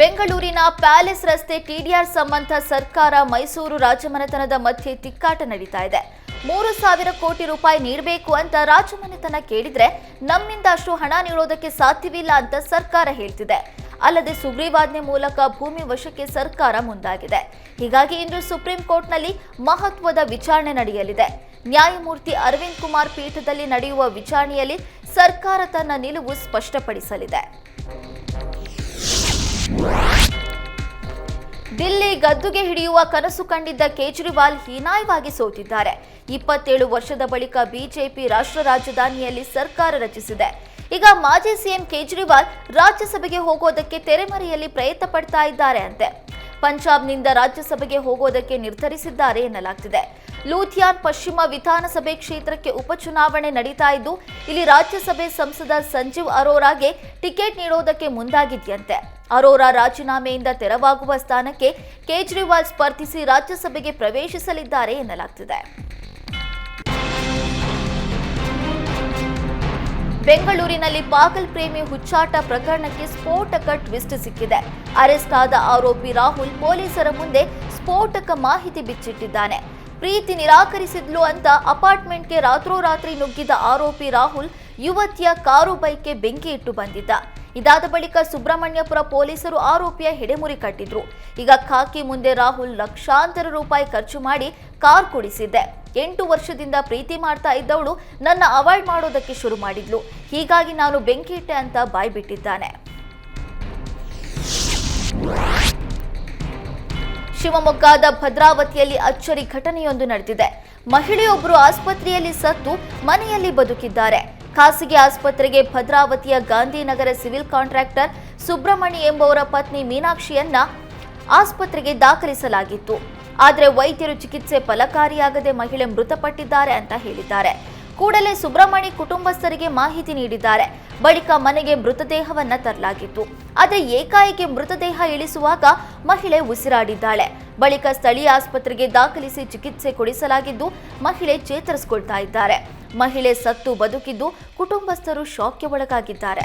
ಬೆಂಗಳೂರಿನ ಪ್ಯಾಲೇಸ್ ರಸ್ತೆ ಟಿಡಿಆರ್ ಸಂಬಂಧ ಸರ್ಕಾರ ಮೈಸೂರು ರಾಜಮನೆತನದ ಮಧ್ಯೆ ತಿಕ್ಕಾಟ ನಡೀತಾ ಇದೆ. ಮೂರು ಸಾವಿರ ಕೋಟಿ ರೂಪಾಯಿ ನೀಡಬೇಕು ಅಂತ ರಾಜಮನೆತನ ಕೇಳಿದ್ರೆ ನಮ್ಮಿಂದ ಅಷ್ಟು ಹಣ ನೀಡೋದಕ್ಕೆ ಸಾಧ್ಯವಿಲ್ಲ ಅಂತ ಸರ್ಕಾರ ಹೇಳ್ತಿದೆ. ಅಲ್ಲದೆ ಸುಗ್ರೀವಾಜ್ಞೆ ಮೂಲಕ ಭೂಮಿ ವಶಕ್ಕೆ ಸರ್ಕಾರ ಮುಂದಾಗಿದೆ. ಹೀಗಾಗಿ ಇಂದು ಸುಪ್ರೀಂ ಕೋರ್ಟ್ನಲ್ಲಿ ಮಹತ್ವದ ವಿಚಾರಣೆ ನಡೆಯಲಿದೆ. ನ್ಯಾಯಮೂರ್ತಿ ಅರವಿಂದ್ ಕುಮಾರ್ ಪೀಠದಲ್ಲಿ ನಡೆಯುವ ವಿಚಾರಣೆಯಲ್ಲಿ ಸರ್ಕಾರ ತನ್ನ ನಿಲುವು ಸ್ಪಷ್ಟಪಡಿಸಲಿದೆ. ದಿಲ್ಲಿ ಗದ್ದುಗೆ ಹಿಡಿಯುವ ಕನಸು ಕಂಡಿದ್ದ ಕೇಜ್ರಿವಾಲ್ ಹೀನಾಯವಾಗಿ ಸೋತಿದ್ದಾರೆ. ಇಪ್ಪತ್ತೇಳು ವರ್ಷದ ಬಳಿಕ ಬಿಜೆಪಿ ರಾಷ್ಟ್ರ ರಾಜಧಾನಿಯಲ್ಲಿ ಸರ್ಕಾರ ರಚಿಸಿದೆ. ಈಗ ಮಾಜಿ ಸಿಎಂ ಕೇಜ್ರಿವಾಲ್ ರಾಜ್ಯಸಭೆಗೆ ಹೋಗೋದಕ್ಕೆ ತೆರೆಮರೆಯಲ್ಲಿ ಪ್ರಯತ್ನ ಪಡ್ತಾ ಇದ್ದಾರೆ ಅಂತೆ. ಪಂಜಾಬ್ನಿಂದ ರಾಜ್ಯಸಭೆಗೆ ಹೋಗೋದಕ್ಕೆ ನಿರ್ಧರಿಸಿದ್ದಾರೆ ಎನ್ನಲಾಗ್ತಿದೆ. ಲೂಥಿಯಾನ್ ಪಶ್ಚಿಮ ವಿಧಾನಸಭೆ ಕ್ಷೇತ್ರಕ್ಕೆ ಉಪಚುನಾವಣೆ ನಡೀತಾ ಇದ್ದು, ಇಲ್ಲಿ ರಾಜ್ಯಸಭೆ ಸಂಸದ ಸಂಜೀವ್ ಅರೋರಾಗೆ ಟಿಕೆಟ್ ನೀಡೋದಕ್ಕೆ ಮುಂದಾಗಿದೆಯಂತೆ. ಅರೋರಾ ರಾಜೀನಾಮೆಯಿಂದ ತೆರವಾಗುವ ಸ್ಥಾನಕ್ಕೆ ಕೇಜ್ರಿವಾಲ್ ಸ್ಪರ್ಧಿಸಿ ರಾಜ್ಯಸಭೆಗೆ ಪ್ರವೇಶಿಸಲಿದ್ದಾರೆ ಎನ್ನಲಾಗ್ತಿದೆ. ಬೆಂಗಳೂರಿನಲ್ಲಿ ಪಾಗಲ್ ಪ್ರೇಮಿ ಹುಚ್ಚಾಟ ಪ್ರಕರಣಕ್ಕೆ ಸ್ಫೋಟಕ ಟ್ವಿಸ್ಟ್ ಸಿಕ್ಕಿದೆ. ಅರೆಸ್ಟ್ ಆದ ಆರೋಪಿ ರಾಹುಲ್ ಪೊಲೀಸರ ಮುಂದೆ ಸ್ಫೋಟಕ ಮಾಹಿತಿ ಬಿಚ್ಚಿಟ್ಟಿದ್ದಾನೆ. ಪ್ರೀತಿ ನಿರಾಕರಿಸಿದ್ಲು ಅಂತ ಅಪಾರ್ಟ್ಮೆಂಟ್ಗೆ ರಾತ್ರೋರಾತ್ರಿ ನುಗ್ಗಿದ ಆರೋಪಿ ರಾಹುಲ್ ಯುವತಿಯ ಕಾರು ಬೈಕ್ಗೆ ಬೆಂಕಿ ಇಟ್ಟು ಬಂದಿದ್ದ. ಇದಾದ ಬಳಿಕ ಸುಬ್ರಹ್ಮಣ್ಯಪುರ ಪೊಲೀಸರು ಆರೋಪಿಯ ಹೆಡೆಮುರಿ ಕಟ್ಟಿದ್ರು. ಈಗ ಖಾಕಿ ಮುಂದೆ ರಾಹುಲ್ ಲಕ್ಷಾಂತರ ರೂಪಾಯಿ ಖರ್ಚು ಮಾಡಿ ಕಾರ್ ಕೊಡಿಸಿದ್ದೆ. ಎಂಟು ವರ್ಷದಿಂದ ಪ್ರೀತಿ ಮಾಡ್ತಾ ಇದ್ದವಳು ನನ್ನ ಅವಾಯ್ಡ್ ಮಾಡೋದಕ್ಕೆ ಶುರು ಮಾಡಿದ್ಲು. ಹೀಗಾಗಿ ನಾನು ಬೆಂಕಿ ಇಟ್ಟೆ ಅಂತ ಬಾಯ್ಬಿಟ್ಟಿದ್ದಾನೆ. ಶಿವಮೊಗ್ಗದ ಭದ್ರಾವತಿಯಲ್ಲಿ ಅಚ್ಚರಿ ಘಟನೆಯೊಂದು ನಡೆದಿದೆ. ಮಹಿಳೆಯೊಬ್ಬರು ಆಸ್ಪತ್ರೆಯಲ್ಲಿ ಸತ್ತು ಮನೆಯಲ್ಲಿ ಬದುಕಿದ್ದಾರೆ. ಖಾಸಗಿ ಆಸ್ಪತ್ರೆಗೆ ಭದ್ರಾವತಿಯ ಗಾಂಧಿನಗರ ಸಿವಿಲ್ ಕಾಂಟ್ರಾಕ್ಟರ್ ಸುಬ್ರಹ್ಮಣಿ ಎಂಬುವರ ಪತ್ನಿ ಮೀನಾಕ್ಷಿಯನ್ನ ಆಸ್ಪತ್ರೆಗೆ ದಾಖಲಿಸಲಾಗಿತ್ತು. ಆದರೆ ವೈದ್ಯರು ಚಿಕಿತ್ಸೆ ಫಲಕಾರಿಯಾಗದೆ ಮಹಿಳೆ ಮೃತಪಟ್ಟಿದ್ದಾರೆ ಅಂತ ಹೇಳಿದ್ದಾರೆ. ಕೂಡಲೇ ಸುಬ್ರಹ್ಮಣಿ ಕುಟುಂಬಸ್ಥರಿಗೆ ಮಾಹಿತಿ ನೀಡಿದ್ದಾರೆ. ಬಳಿಕ ಮನೆಗೆ ಮೃತದೇಹವನ್ನ ತರಲಾಗಿತ್ತು. ಆದರೆ ಏಕಾಏಕಿ ಮೃತದೇಹ ಇಳಿಸುವಾಗ ಮಹಿಳೆ ಉಸಿರಾಡಿದ್ದಾಳೆ. ಬಳಿಕ ಸ್ಥಳೀಯ ಆಸ್ಪತ್ರೆಗೆ ದಾಖಲಿಸಿ ಚಿಕಿತ್ಸೆ ಕೊಡಿಸಲಾಗಿದ್ದು ಮಹಿಳೆ ಚೇತರಿಸಿಕೊಳ್ತಾ ಇದ್ದಾರೆ. ಮಹಿಳೆ ಸತ್ತು ಬದುಕಿದ್ದು ಕುಟುಂಬಸ್ಥರು ಶಾಕ್ಗೆ ಒಳಗಾಗಿದ್ದಾರೆ.